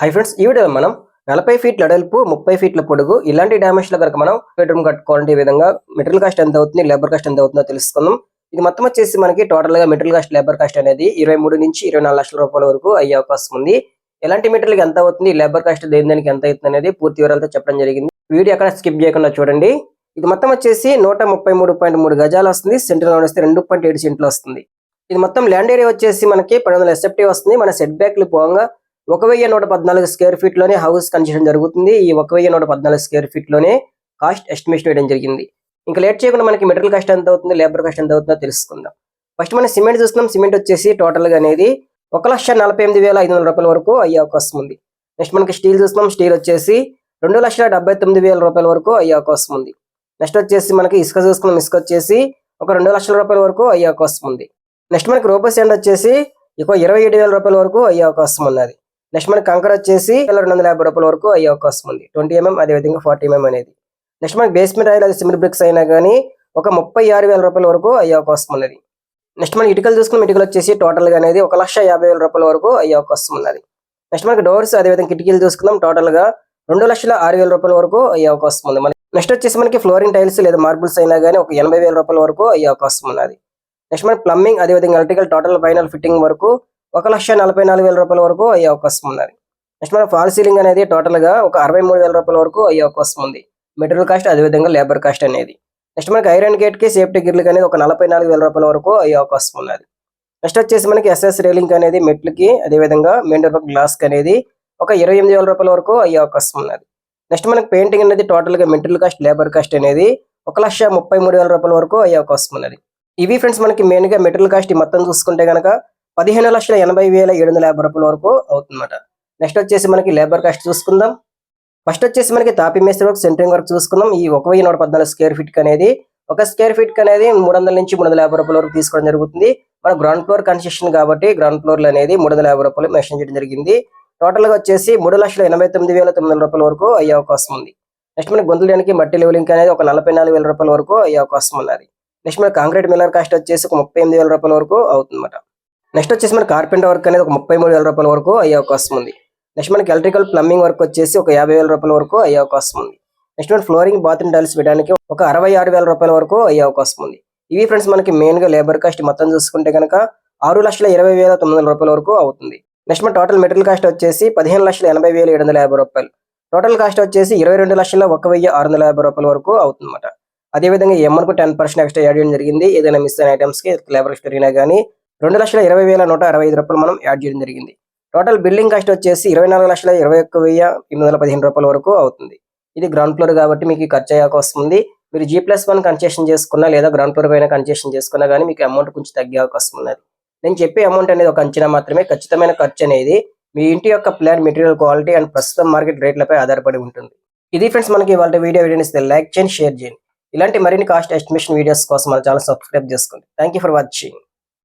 Hi friends ఈ వీడియోలో మనం నలభై ఫీట్ల వెడల్పు ముప్పై ఫీట్ల పొడుగు ఇలాంటి డైమెన్షన్లో కనుక మనం బెడ్రూమ్ కట్టుకోవాలంటే విధంగా మెటీరియల్ కాస్ట్ ఎంత అవుతుంది లేబర్ కాస్ట్ ఎంత అవుతుందో తెలుసుకుందాం. ఇది మొత్తం వచ్చేసి మనకి టోటల్గా మెటీరియల్ కాస్ట్ లేబర్ కాస్ట్ అనేది ఇరవై మూడు నుంచి ఇరవై నాలుగు లక్షల రూపాయల వరకు అయ్యే అవకాశం ఉంది. ఎలాంటి మెటీరియల్కి ఎంత అవుతుంది లేబర్ కాస్ట్ దేని దానికి ఎంత అవుతుంది అనేది పూర్తి వివరాలతో చెప్పడం జరిగింది. వీడియో అక్కడ స్కిప్ చేయకుండా చూడండి. ఇది మొత్తం వచ్చేసి నూట ముప్పై మూడు పాయింట్ మూడు గజాలు వస్తుంది సెంటర్ వస్తే రెండు పాయింట్ ఏడు సెంట్లు వస్తుంది. ఇది మొత్తం ల్యాండ్ ఏరియా వచ్చేసి మనకి పది వందల ఎస్ఎఫ్టీ వస్తుంది. మన సెట్ బ్యాక్లు పోగా ఒక వెయ్యి నూట పద్నాలుగు స్క్వేర్ ఫీట్లోనే హౌస్ కన్స్ట్రక్షన్ జరుగుతుంది. ఈ ఒక వెయ్యి నూట పద్నాలుగు స్క్వేర్ ఫీట్లోనే కాస్ట్ ఎస్టిమేషన్ వేయడం జరిగింది. ఇంకా లేట్ చేయకుండా మనకి మెటీరియల్ కాస్ట్ ఎంత అవుతుంది లేబర్ కాస్ట్ ఎంత అవుతుందో తెలుసుకుందాం. ఫస్ట్ మనం సిమెంట్ చూస్తున్నాం. సిమెంట్ వచ్చేసి టోటల్గా అనేది ఒక లక్ష నలభై ఎనిమిది వేల ఐదు వందల రూపాయల వరకు అయ్యే అవకాశం ఉంది. నెక్స్ట్ మనకి స్టీల్ చూస్తున్నాం. స్టీల్ వచ్చేసి రెండు లక్షల డెబ్బై తొమ్మిది వేల రూపాయల వరకు అయ్యే అవకాశం ఉంది. నెక్స్ట్ వచ్చేసి మనకి ఇసుక చూసుకున్నాం ఇసుక వచ్చేసి ఒక రెండు లక్షల రూపాయల వరకు అయ్యే అవకాశం ఉంది. నెక్స్ట్ మనకి రోబో సెండ్ వచ్చేసి ఇక ఇరవై ఏడు వేల రూపాయల వరకు అయ్యే అవకాశం ఉన్నది. నెక్స్ట్ మనకి కంకర వచ్చేసి రెండు వందల యాభై రూపాయల వరకు అయ్యే అవకాశం ఉంది. ట్వంటీ ఎంఎం అదేవిధంగా ఫార్టీ ఎంఎం అనేది. నెక్స్ట్ మనకి బేస్మెంట్ ఆయిల్ అది సిమెంట్ బ్రిక్స్ అయినా కానీ ఒక ముప్పై ఆరు వేల రూపాయల వరకు అయ్యే అవకాశం ఉన్నది. నెక్స్ట్ మనకి ఇటుకలు చూసుకున్న ఇటుకలు వచ్చేసి టోటల్గా అనేది ఒక లక్ష యాభై వేల రూపాయల వరకు అయ్యే అవకాశం ఉన్నది. నెక్స్ట్ మనకి డోర్స్ అదేవిధంగా కిటికీలు చూసుకుందాం టోటల్గా రెండు లక్షల ఆరు వేల రూపాయల వరకు అయ్యే అవకాశం ఉంది. మనకి నెక్స్ట్ వచ్చేసి మనకి ఫ్లోరింగ్ టైల్స్ లేదా మార్బుల్స్ అయినా కానీ ఒక ఎనభై వేల రూపాయల వరకు అయ్యే అవకాశం ఉన్నది. నెక్స్ట్ మనకి ప్లంబింగ్ అదేవిధంగా ఎలక్ట్రికల్ టోటల్ ఫైనల్ ఫిట్టింగ్ వరకు ఒక లక్ష నలభై నాలుగు వేల రూపాయల వరకు అయ్యే అవకాశం ఉన్నది. నెక్స్ట్ మనం ఫాల్ సీలింగ్ అనేది టోటల్గా ఒక అరవై మూడు వేల రూపాయల వరకు అయ్యే అవకాశం ఉంది. మెటీరియల్ కాస్ట్ అదేవిధంగా లేబర్ కాస్ట్ అనేది. నెక్స్ట్ మనకి ఐరన్ గేట్కి సేఫ్టీ గిర్లు అనేది ఒక నలభై నాలుగు వేల రూపాయల వరకు అయ్యే అవకాశం ఉన్నది. నెక్స్ట్ వచ్చేసి మనకి ఎస్ఎస్ రేలింగ్ అనేది మెట్లకి అదేవిధంగా మెయిన్ డోర్ గ్లాస్ అనేది ఒక ఇరవై ఎనిమిది వేల రూపాయల వరకు అయ్యే అవకాశం ఉన్నది. నెక్స్ట్ మనకి పెయింటింగ్ అనేది టోటల్గా మెటీరియల్ కాస్ట్ లేబర్ కాస్ట్ అనేది ఒక లక్ష ముప్పై మూడు వేల రూపాయల వరకు అయ్యే అవకాశం ఉన్నది. ఇవి ఫ్రెండ్స్ మనకి మెయిన్గా మెటీరియల్ కాస్ట్ ఈ మొత్తం చూసుకుంటే గనక పదిహేను లక్షల ఎనభై వేల ఏడు వందల యాభై రూపాయల వరకు అవుతుందన్నమాట. నెక్స్ట్ వచ్చేసి మనకి లేబర్ కాస్ట్ చూసుకుందాం. ఫస్ట్ వచ్చేసి మనకి తాపి మేస్త్రి వర్క్ సెంటరింగ్ వర్క్ చూసుకుందాం. ఈ ఒక వెయ్యి నూట పద్నాలుగు స్క్వేర్ ఫీట్ అనేది ఒక స్క్వేర్ ఫీట్ అనేది మూడు వందల నుంచి మూడు వందల యాభై రూపాయల వరకు తీసుకోవడం జరుగుతుంది. మన గ్రౌండ్ ఫ్లోర్ కన్స్ట్రక్షన్ కాబట్టి గ్రౌండ్ ఫ్లోర్ అనేది మూడు వందల యాభై రూపాయలు మెన్షన్ చేయడం జరిగింది. టోటల్గా వచ్చేసి మూడు లక్షల ఎనభై తొమ్మిది వేల తొమ్మిది వందల రూపాయల వరకు అయ్యే అవకాశం ఉంది. నెక్స్ట్ మనకి గొంతులేనికి మట్టి లెవెలింగ్ అనేది ఒక నలభై నాలుగు వేల రూపాయల వరకు అయ్యే అవకాశం ఉన్నది. నెక్స్ట్ మన కాంక్రీట్ మిల్లర్ కాస్ట్ వచ్చేసి ఒక ముప్పై ఎనిమిది వేల రూపాయల వరకు అవుతుందన్నమాట. నెక్స్ట్ వచ్చేసి మన కార్పెంటర్ వర్క్ అనేది ఒక ముప్పై మూడు వేల రూపాయల వరకు అయ్యే అవకాశం ఉంది. నెక్స్ట్ మనకి ఎలక్ట్రికల్ ప్లంబింగ్ వర్క్ వచ్చేసి ఒక యాభై వేల రూపాయల వరకు అయ్యే అవకాశం ఉంది. నెక్స్ట్ మన ఫ్లోరింగ్ బాత్రూమ్ టైల్స్ వేయడానికి ఒక అరవై ఆరు వేల రూపాయల వరకు అయ్యే అవకాశం ఉంది. ఇవి ఫ్రెండ్స్ మనకి మెయిన్గా లేబర్ కాస్ట్ మొత్తం చూసుకుంటే కనుక ఆరు లక్షల ఇరవై వేల తొమ్మిది వందల రూపాయల వరకు అవుతుంది. నెక్స్ట్ మన టోటల్ మెటీరియల్ కాస్ట్ వచ్చేసి పదిహేను లక్షల ఎనభై వేల ఏడు వందల యాభై రూపాయలు. టోటల్ కాస్ట్ వచ్చేసి ఇరవై రెండు లక్షల ఒక వెయ్యి ఆరు వందల యాభై రూపాయల వరకు అవుతుందన్నమాట. అదేవిధంగా ఎంఆర్కు టెన్ పర్సెంట్ ఎక్స్ట్రా యాడ్ చేయడం జరిగింది. ఏదైనా మిస్ అయిన ఐటమ్స్కి లేబర్ అయినా కానీ రెండు లక్షల ఇరవై వేల నూట అరవై ఐదు రూపాయలు మనం యాడ్ చేయడం జరిగింది. టోటల్ బిల్డింగ్ కాస్ట్ వచ్చేసి ఇరవై నాలుగు లక్షల ఇరవై ఒక్క వెయ్యి ఎనిమిది వందల పదిహేను రూపాయల వరకు అవుతుంది. ఇది గ్రౌండ్ ఫ్లోర్ కాబట్టి మీకు ఖర్చు అయ్యాక వస్తుంది మీరు జీ ప్లస్ వన్ కన్సెషన్ చేసుకున్నా లేదా గ్రౌండ్ ఫ్లోర్ పైన కన్సెషన్ చేసుకున్నా కానీ మీకు అమౌంట్ కొంచెం తగ్గే అవకాశం ఉన్నది. నేను చెప్పే అమౌంట్ అనేది ఒక అంచనా మాత్రమే. ఖచ్చితమైన ఖర్చు అనేది మీ ఇంటి యొక్క ప్లాన్ మెటీరియల్ క్వాలిటీ అండ్ ప్రస్తుతం మార్కెట్ రేట్లపై ఆధారపడి ఉంటుంది. ఇది ఫ్రెండ్స్ మనకి వాళ్ళ వీడియో. వీడియోని లైక్ చేయండి షేర్ చేయండి. ఇలాంటి మరిన్ని కాస్ట్ ఎస్టిమేషన్ వీడియోస్ కోసం మన ఛానల్ సబ్స్క్రైబ్ చేసుకోండి. Thank for watching